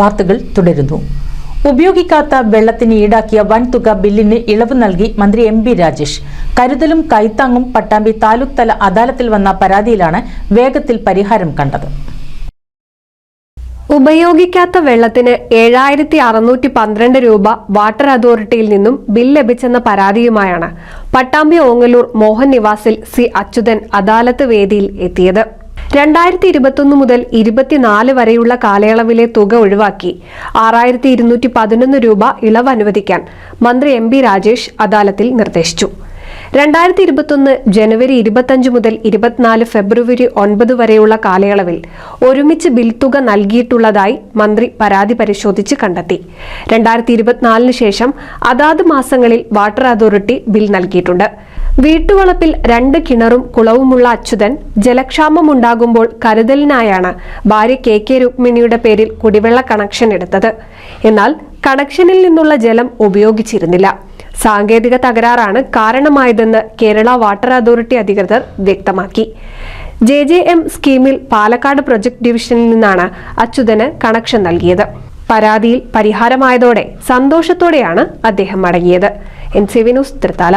വാർത്തകൾ തുടരുന്നു. ഉപയോഗിക്കാത്ത വെള്ളത്തിന് ഈടാക്കിയ വൻതുക ബില്ലിന് ഇളവ് നൽകി മന്ത്രി എം ബി രാജേഷ്. കരുതലും കൈത്താങ്ങും പട്ടാമ്പി താലൂക്ക് തല അദാലത്തിൽ വന്ന പരാതിയിലാണ് വേഗത്തിൽ പരിഹാരം കണ്ടത്. ഉപയോഗിക്കാത്ത വെള്ളത്തിന് ഏഴായിരത്തി അറുന്നൂറ്റി പന്ത്രണ്ട് രൂപ വാട്ടർ അതോറിറ്റിയിൽ നിന്നും ബിൽ ലഭിച്ചെന്ന പരാതിയുമായാണ് പട്ടാമ്പി ഓങ്ങല്ലൂർ മോഹൻ നിവാസിൽ സി അച്യുതൻ അദാലത്ത് വേദിയിൽ എത്തിയത്. രണ്ടായിരത്തി ഇരുപത്തൊന്ന് മുതൽ ഇരുപത്തിനാല് വരെയുള്ള കാലയളവിലെ തുക ഒഴിവാക്കി ആറായിരത്തി ഇരുന്നൂറ്റി പതിനൊന്ന് രൂപ ഇളവ് അനുവദിക്കാൻ മന്ത്രി എം ബി രാജേഷ് അദാലത്തിൽ നിർദ്ദേശിച്ചു. രണ്ടായിരത്തി ഇരുപത്തൊന്ന് ജനുവരി ഇരുപത്തഞ്ച് മുതൽ ഇരുപത്തിനാല് ഫെബ്രുവരി ഒൻപത് വരെയുള്ള കാലയളവിൽ ഒരുമിച്ച് ബിൽ തുക നൽകിയിട്ടുള്ളതായി മന്ത്രി പരാതി പരിശോധിച്ച് കണ്ടെത്തി. രണ്ടായിരത്തി ഇരുപത്തിനാലിന് ശേഷം അതാത് മാസങ്ങളിൽ വാട്ടർ അതോറിറ്റി ബിൽ നൽകിയിട്ടുണ്ട്. വീട്ടുവളപ്പിൽ രണ്ട് കിണറും കുളവുമുള്ള അച്യുതൻ ജലക്ഷാമമുണ്ടാകുമ്പോൾ കരുതലിനായാണ് ഭാര്യ കെ കെ രുക്മിണിയുടെ പേരിൽ കുടിവെള്ള കണക്ഷൻ എടുത്തത്. എന്നാൽ കണക്ഷനിൽ നിന്നുള്ള ജലം ഉപയോഗിച്ചിരുന്നില്ല. സാങ്കേതിക തകരാറാണ് കാരണമായതെന്ന് കേരള വാട്ടർ അതോറിറ്റി അധികൃതർ വ്യക്തമാക്കി. ജെ ജെ എം സ്കീമിൽ പാലക്കാട് പ്രൊജക്ട് ഡിവിഷനിൽ നിന്നാണ് അച്യുതന് കണക്ഷൻ നൽകിയത്. പരാതിയിൽ പരിഹാരമായതോടെ സന്തോഷത്തോടെയാണ് അദ്ദേഹം മടങ്ങിയത്. N C V Thrithala